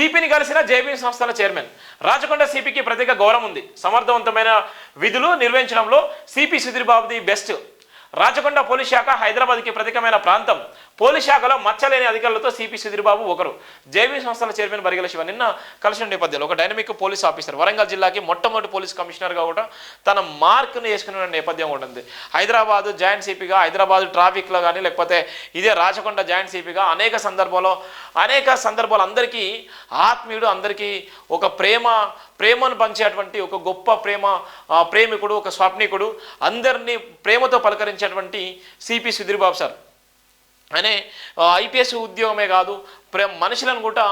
సిపిని కలిసిన జేబీ సంస్థల చైర్మన్. రాచకొండ సిపికి ప్రత్యేక గౌరవం ఉంది సమర్థవంతమైన విధులు నిర్వహించడంలో సిపి సుధీర్ బాబుది బెస్ట్. రాచకొండ పోలీస్ శాఖ హైదరాబాద్కి ప్రత్యేకమైన ప్రాంతం. పోలీస్ శాఖలో మచ్చలేని అధికారులతో సిపి సుధీర్ బాబు ఒకరు. జేబీ సంస్థల చైర్మన్ బరిగల శివ నిన్న కలిసిన నేపథ్యంలో ఒక డైనమిక్ పోలీస్ ఆఫీసర్ వరంగల్ జిల్లాకి మొట్టమొదటి పోలీస్ కమిషనర్గా కూడా తన మార్క్ను వేసుకునే నేపథ్యం ఉంటుంది హైదరాబాద్ జాయింట్ సిపిగా హైదరాబాద్ ట్రాఫిక్లో కానీ లేకపోతే ఇదే రాచకొండ జాయింట్ సిపిగా అనేక సందర్భాల్లో అనేక సందర్భాలు అందరికీ ఆత్మీయుడు అందరికీ ఒక ప్రేమ ప్రేమను పంచేటువంటి ఒక గొప్ప ప్రేమ ప్రేమికుడు ఒక స్వప్నికుడు అందరినీ ప్రేమతో పలకరించేటువంటి సిపి సుధీర్ బాబు సార్. అనే ఐపీఎస్ ఉద్యోగమే కాదు ప్రే మనుషులను కూడా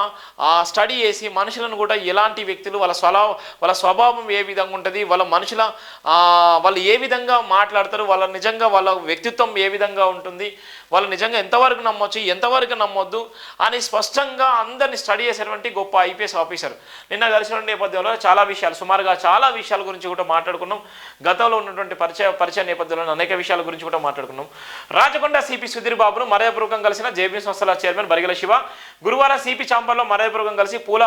ఆ, స్టడీ చేసి మనుషులను కూడా ఎలాంటి వ్యక్తులు వాళ్ళ స్వభావ వాళ్ళ స్వభావం ఏ విధంగా ఉంటుంది వాళ్ళ మనుషుల వాళ్ళు ఏ విధంగా మాట్లాడతారు వాళ్ళ నిజంగా వాళ్ళ వ్యక్తిత్వం ఏ విధంగా ఉంటుంది వాళ్ళు నిజంగా ఎంతవరకు నమ్మొచ్చు ఎంతవరకు నమ్మొద్దు అని స్పష్టంగా అందరిని స్టడీ చేసేటువంటి గొప్ప ఐపీఎస్ ఆఫీసర్. నిన్న కలిసిన నేపథ్యంలో చాలా విషయాలు సుమారుగా చాలా విషయాల గురించి కూడా మాట్లాడుకున్నాం. గతంలో ఉన్నటువంటి పరిచయ పరిచయ నేపథ్యంలో అనేక విషయాల గురించి కూడా మాట్లాడుకున్నాం. రాచకొండ సిపి సుధీర్ బాబును మర్యాదపూర్వకం కలిసిన జేబీ సంస్థల చైర్మన్ బరిగల శివ గురువారం సిపి చాంబర్లో మర్యాదపూర్వకం కలిసి పూల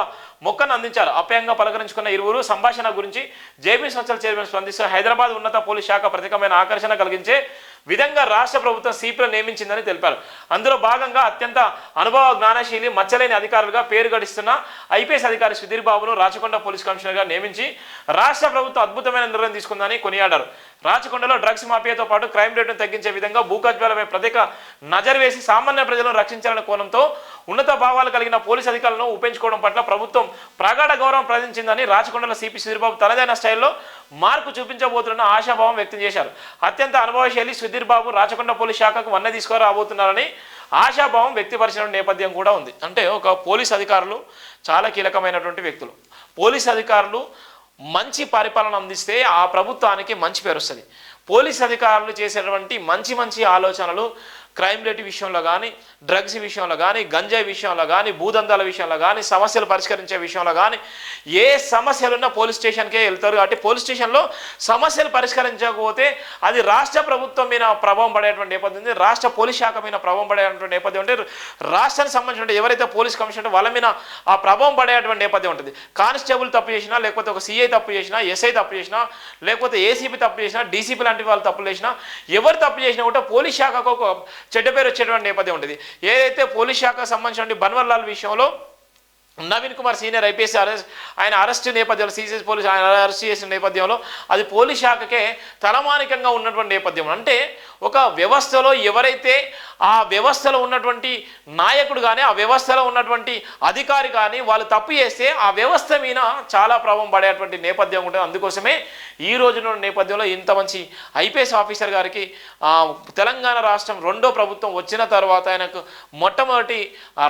మొక్కను అందించారు. అప్యాయంగా పలకరించుకున్న ఇరువురు సంభాషణ గురించి జేబీ సంస్థల చైర్మన్ స్పందిస్తూ హైదరాబాద్ ఉన్నత పోలీస్ శాఖ ప్రత్యేకమైన ఆకర్షణ కలిగించే విధంగా రాష్ట్ర ప్రభుత్వం సిపిలో నియమించిందని తెలిపారు. అందులో భాగంగా అత్యంత అనుభవ జ్ఞానశీలి మచ్చలేని అధికారులుగా పేరు గడిస్తున్న ఐపీఎస్ అధికారి సుధీర్ బాబును రాచకొండ పోలీస్ కమిషనర్గా నియమించి రాష్ట్ర ప్రభుత్వం అద్భుతమైన నిర్ణయం తీసుకుందని కొనియాడారు. రాచకొండలో డ్రగ్స్ మాఫియాతో పాటు క్రైమ్ రేటును తగ్గించే విధంగా భూకజ్వాలపై ప్రత్యేక నజర్ వేసి సామాన్య ప్రజలను రక్షించాలనే కోణంతో ఉన్నత భావాలు కలిగిన పోలీస్ అధికారులను ఉపయోగించుకోవడం పట్ల ప్రభుత్వం ప్రగాఢ గౌరవం ప్రదర్శించిందని రాచకొండల సిపి సుధీర్బాబు తనదైన స్టైల్లో మార్పు చూపించబోతున్న ఆశాభావం వ్యక్తం చేశారు. అత్యంత అనుభవశైలి సుధీర్ బాబు రాచకొండ పోలీస్ శాఖకు వన్నె తీసుకురాబోతున్నారని ఆశాభావం వ్యక్తపరిచిన నేపథ్యం కూడా ఉంది. అంటే ఒక పోలీస్ అధికారులు చాలా కీలకమైనటువంటి వ్యక్తులు. పోలీస్ అధికారులు మంచి పరిపాలన అందిస్తే ఆ ప్రభుత్వానికి మంచి పేరు వస్తుంది. పోలీస్ అధికారులు చేసేటువంటి మంచి మంచి ఆలోచనలు క్రైమ్ రేట్ విషయంలో కానీ డ్రగ్స్ విషయంలో కానీ గంజాయి విషయంలో కానీ భూదందాల విషయంలో కానీ సమస్యలు పరిష్కరించే విషయంలో కానీ ఏ సమస్యలు ఉన్నా పోలీస్ స్టేషన్కే వెళ్తారు కాబట్టి పోలీస్ స్టేషన్లో సమస్యలు పరిష్కరించకపోతే అది రాష్ట్ర ప్రభుత్వం మీద ప్రభావం పడేటువంటి నేపథ్యం ఉంది. రాష్ట్ర పోలీస్ శాఖ మీద ప్రభావం పడేటువంటి నేపథ్యం ఉంటే రాష్ట్రానికి సంబంధించిన ఎవరైతే పోలీస్ కమిషన్ వాళ్ళ మీద ఆ ప్రభావం పడేటువంటి నేపథ్యం ఉంటుంది. కానిస్టేబుల్ తప్పు చేసినా లేకపోతే ఒక సిఐ తప్పు చేసినా ఎస్ఐ తప్పు చేసినా లేకపోతే ఏసీపీ తప్పు చేసినా డీసీపీ లాంటి వాళ్ళు తప్పులు చేసినా ఎవరు తప్పు చేసినా కూడా పోలీస్ శాఖకు ఒక చెడ్డ పేరు వచ్చేటువంటి నేపథ్యం ఉంటుంది ఏదైతే పోలీస్ శాఖకు సంబంధించిన బన్వర్లాల్ విషయంలో Naveen Kumar senior IPS arrest ఆయన అరెస్ట్ నేపథ్యంలో సీసీఎస్ పోలీస్ ఆయన అరెస్ట్ చేసిన నేపథ్యంలో అది పోలీస్ శాఖకే తలమానికంగా ఉన్నటువంటి నేపథ్యం. అంటే ఒక వ్యవస్థలో ఎవరైతే ఆ వ్యవస్థలో ఉన్నటువంటి నాయకుడు కానీ ఆ వ్యవస్థలో ఉన్నటువంటి అధికారి కానీ వాళ్ళు తప్పు చేస్తే ఆ వ్యవస్థ మీద చాలా ప్రభావం పడేటువంటి నేపథ్యం ఉంటుంది. అందుకోసమే ఈ రోజున నేపథ్యంలో ఇంత మంచి ఐపీఎస్ ఆఫీసర్ గారికి తెలంగాణ రాష్ట్రం రెండో ప్రభుత్వం వచ్చిన తర్వాత ఆయనకు మొట్టమొదటి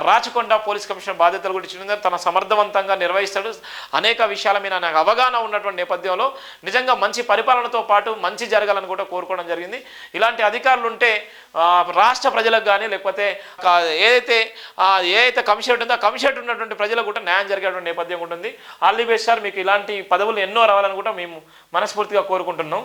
రాచకొండ పోలీస్ కమిషనర్ బాధ్యతలు కూడా ఇచ్చిన తన సమర్థవంతంగా నిర్వహిస్తాడు. అనేక విషయాల మీద నాకు అవగాహన ఉన్నటువంటి నేపథ్యంలో నిజంగా మంచి పరిపాలనతో పాటు మంచి జరగాలని కూడా కోరుకోవడం జరిగింది. ఇలాంటి అధికారులు ఉంటే రాష్ట్ర ప్రజలకు కానీ లేకపోతే ఏదైతే ఏదైతే కమిషనరేట్ ఉందో ఆ ఉన్నటువంటి ప్రజలకు కూడా న్యాయం జరిగేటువంటి నేపథ్యం ఉంటుంది ఆల్ ది బెస్ట్ సార్ మీకు ఇలాంటి పదవులు ఎన్నో రావాలని కూడా మేము మనస్ఫూర్తిగా కోరుకుంటున్నాం.